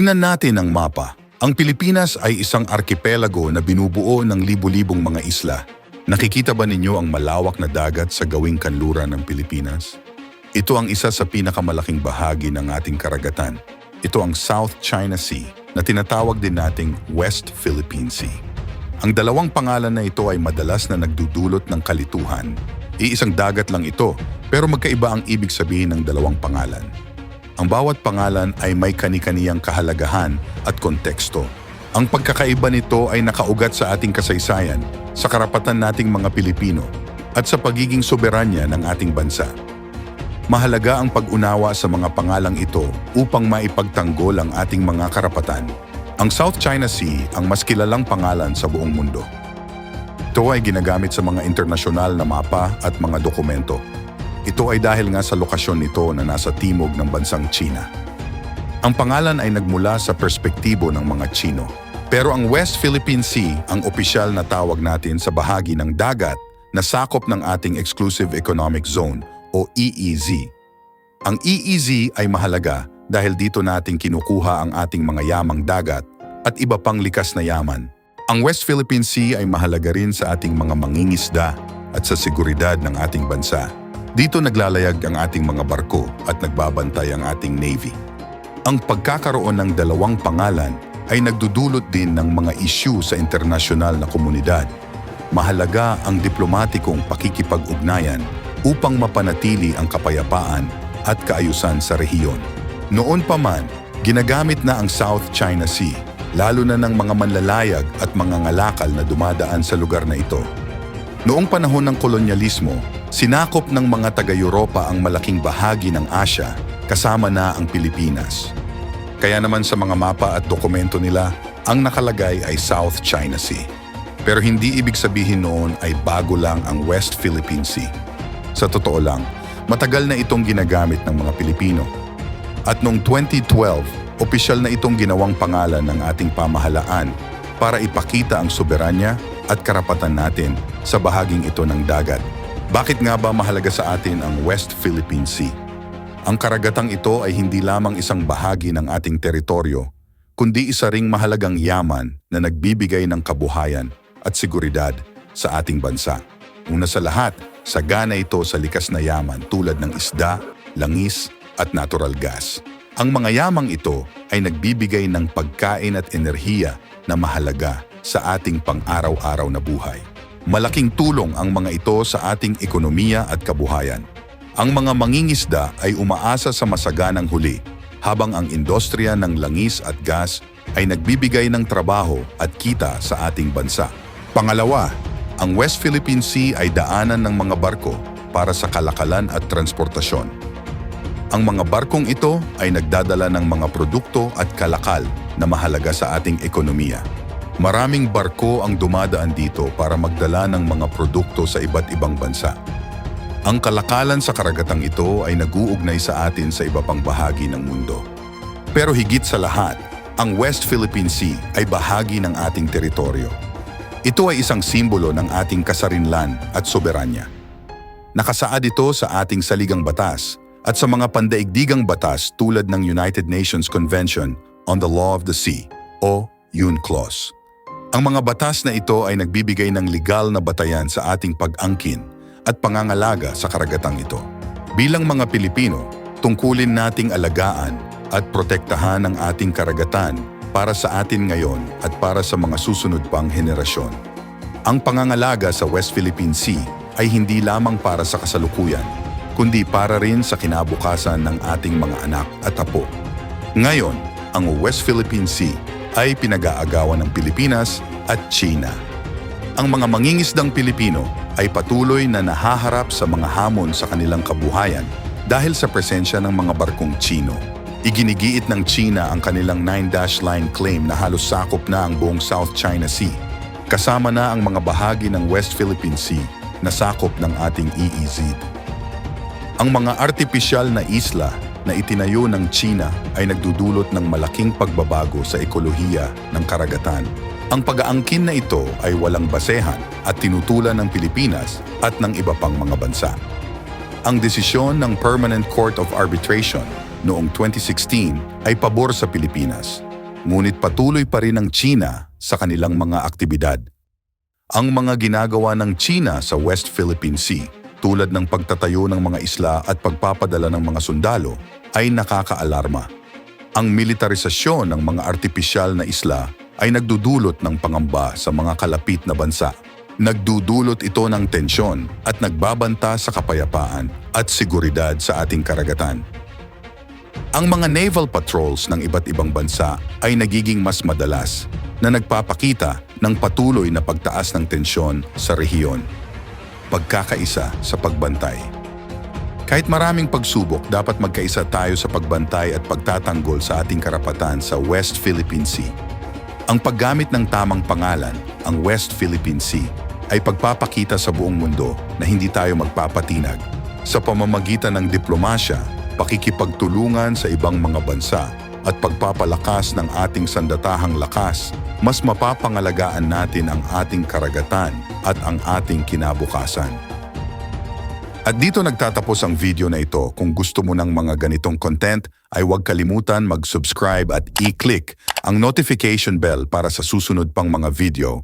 Tignan natin ang mapa. Ang Pilipinas ay isang arkipelago na binubuo ng libu-libong mga isla. Nakikita ba ninyo ang malawak na dagat sa gawing kanluran ng Pilipinas? Ito ang isa sa pinakamalaking bahagi ng ating karagatan. Ito ang South China Sea na tinatawag din nating West Philippine Sea. Ang dalawang pangalan na ito ay madalas na nagdudulot ng kalituhan. Iisang dagat lang ito, pero magkaiba ang ibig sabihin ng dalawang pangalan. Ang bawat pangalan ay may kani-kaniyang kahalagahan at konteksto. Ang pagkakaiba nito ay nakaugat sa ating kasaysayan, sa karapatan nating mga Pilipino, at sa pagiging soberanya ng ating bansa. Mahalaga ang pag-unawa sa mga pangalang ito upang maipagtanggol ang ating mga karapatan. Ang South China Sea ang mas kilalang pangalan sa buong mundo. Ito ay ginagamit sa mga internasyonal na mapa at mga dokumento. Ito ay dahil nga sa lokasyon nito na nasa timog ng bansang China. Ang pangalan ay nagmula sa perspektibo ng mga Chino. Pero ang West Philippine Sea ang opisyal na tawag natin sa bahagi ng dagat na sakop ng ating Exclusive Economic Zone o EEZ. Ang EEZ ay mahalaga dahil dito natin kinukuha ang ating mga yamang dagat at iba pang likas na yaman. Ang West Philippine Sea ay mahalaga rin sa ating mga mangingisda at sa seguridad ng ating bansa. Dito naglalayag ang ating mga barko at nagbabantay ang ating Navy. Ang pagkakaroon ng dalawang pangalan ay nagdudulot din ng mga isyu sa internasyonal na komunidad. Mahalaga ang diplomatikong pakikipag-ugnayan upang mapanatili ang kapayapaan at kaayusan sa rehiyon. Noon pa man, ginagamit na ang South China Sea, lalo na ng mga manlalayag at mga ngalakal na dumadaan sa lugar na ito. Noong panahon ng kolonyalismo, sinakop ng mga taga-Europa ang malaking bahagi ng Asya kasama na ang Pilipinas. Kaya naman sa mga mapa at dokumento nila, ang nakalagay ay South China Sea. Pero hindi ibig sabihin noon ay bago lang ang West Philippine Sea. Sa totoo lang, matagal na itong ginagamit ng mga Pilipino. At noong 2012, opisyal na itong ginawang pangalan ng ating pamahalaan para ipakita ang soberanya at karapatan natin sa bahaging ito ng dagat. Bakit nga ba mahalaga sa atin ang West Philippine Sea? Ang karagatang ito ay hindi lamang isang bahagi ng ating teritoryo, kundi isa ring mahalagang yaman na nagbibigay ng kabuhayan at seguridad sa ating bansa. Una sa lahat, sagana ito sa likas na yaman tulad ng isda, langis at natural gas. Ang mga yamang ito ay nagbibigay ng pagkain at enerhiya na mahalaga sa ating pang-araw-araw na buhay. Malaking tulong ang mga ito sa ating ekonomiya at kabuhayan. Ang mga mangingisda ay umaasa sa masaganang huli, habang ang industriya ng langis at gas ay nagbibigay ng trabaho at kita sa ating bansa. Pangalawa, ang West Philippine Sea ay daanan ng mga barko para sa kalakalan at transportasyon. Ang mga barkong ito ay nagdadala ng mga produkto at kalakal na mahalaga sa ating ekonomiya. Maraming barko ang dumadaan dito para magdala ng mga produkto sa iba't ibang bansa. Ang kalakalan sa karagatang ito ay naguugnay sa atin sa iba pang bahagi ng mundo. Pero higit sa lahat, ang West Philippine Sea ay bahagi ng ating teritoryo. Ito ay isang simbolo ng ating kasarinlan at soberanya. Nakasaad ito sa ating saligang batas at sa mga pandaigdigang batas tulad ng United Nations Convention on the Law of the Sea o UNCLOS. Ang mga batas na ito ay nagbibigay ng legal na batayan sa ating pag-angkin at pangangalaga sa karagatang ito. Bilang mga Pilipino, tungkulin nating alagaan at protektahan ang ating karagatan para sa atin ngayon at para sa mga susunod pang henerasyon. Ang pangangalaga sa West Philippine Sea ay hindi lamang para sa kasalukuyan, kundi para rin sa kinabukasan ng ating mga anak at apo. Ngayon, ang West Philippine Sea ay pinag-aagawan ng Pilipinas at China. Ang mga mangingisdang Pilipino ay patuloy na nahaharap sa mga hamon sa kanilang kabuhayan dahil sa presensya ng mga barkong Chino. Iginigiit ng China ang kanilang nine-dash line claim na halos sakop na ang buong South China Sea, kasama na ang mga bahagi ng West Philippine Sea na sakop ng ating EEZ. Ang mga artipisyal na isla na itinayo ng China ay nagdudulot ng malaking pagbabago sa ekolohiya ng karagatan. Ang pag-aangkin na ito ay walang basehan at tinutulan ng Pilipinas at ng iba pang mga bansa. Ang desisyon ng Permanent Court of Arbitration noong 2016 ay pabor sa Pilipinas ngunit patuloy pa rin ang China sa kanilang mga aktibidad. Ang mga ginagawa ng China sa West Philippine Sea, tulad ng pagtatayo ng mga isla at pagpapadala ng mga sundalo, ay nakakaalarma. Ang militarisasyon ng mga artipisyal na isla ay nagdudulot ng pangamba sa mga kalapit na bansa. Nagdudulot ito ng tensyon at nagbabanta sa kapayapaan at seguridad sa ating karagatan. Ang mga naval patrols ng iba't ibang bansa ay nagiging mas madalas na nagpapakita ng patuloy na pagtaas ng tensyon sa rehiyon. Pagkakaisa sa pagbantay. Kahit maraming pagsubok, dapat magkaisa tayo sa pagbantay at pagtatanggol sa ating karapatan sa West Philippine Sea. Ang paggamit ng tamang pangalan, ang West Philippine Sea, ay pagpapakita sa buong mundo na hindi tayo magpapatinag sa pamamagitan ng diplomasya, pakikipagtulungan sa ibang mga bansa at pagpapalakas ng ating sandatahang lakas, mas mapapangalagaan natin ang ating karagatan at ang ating kinabukasan. At dito nagtatapos ang video na ito. Kung gusto mo ng mga ganitong content, ay huwag kalimutan mag-subscribe at i-click ang notification bell para sa susunod pang mga video